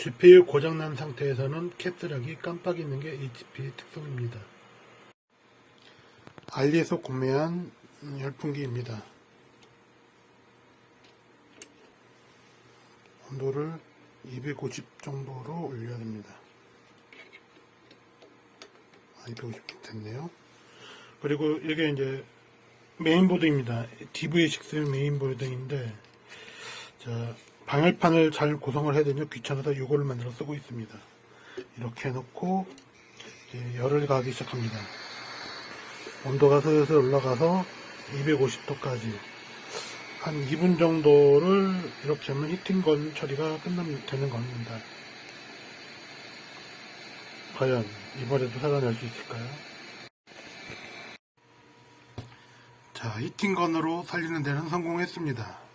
GPU 고장난 상태에서는 캡스락이 깜빡이는 게 HP의 특성입니다. 알리에서 구매한 열풍기입니다. 온도를 250 정도로 올려야 됩니다. 아, 250 됐네요. 그리고 이게 이제 메인보드입니다. DV6 메인보드인데, 자, 방열판을 잘 구성을 해야 되면 귀찮아서 이거를 만들어 쓰고 있습니다. 이렇게 해놓고, 열을 가기 시작합니다. 온도가 슬슬 올라가서 250도까지 한 2분 정도를 이렇게 하면 히팅 건 처리가 끝나면 되는 겁니다. 과연 이번에도 살아낼 수 있을까요? 자, 히팅건으로 살리는 데는 성공했습니다.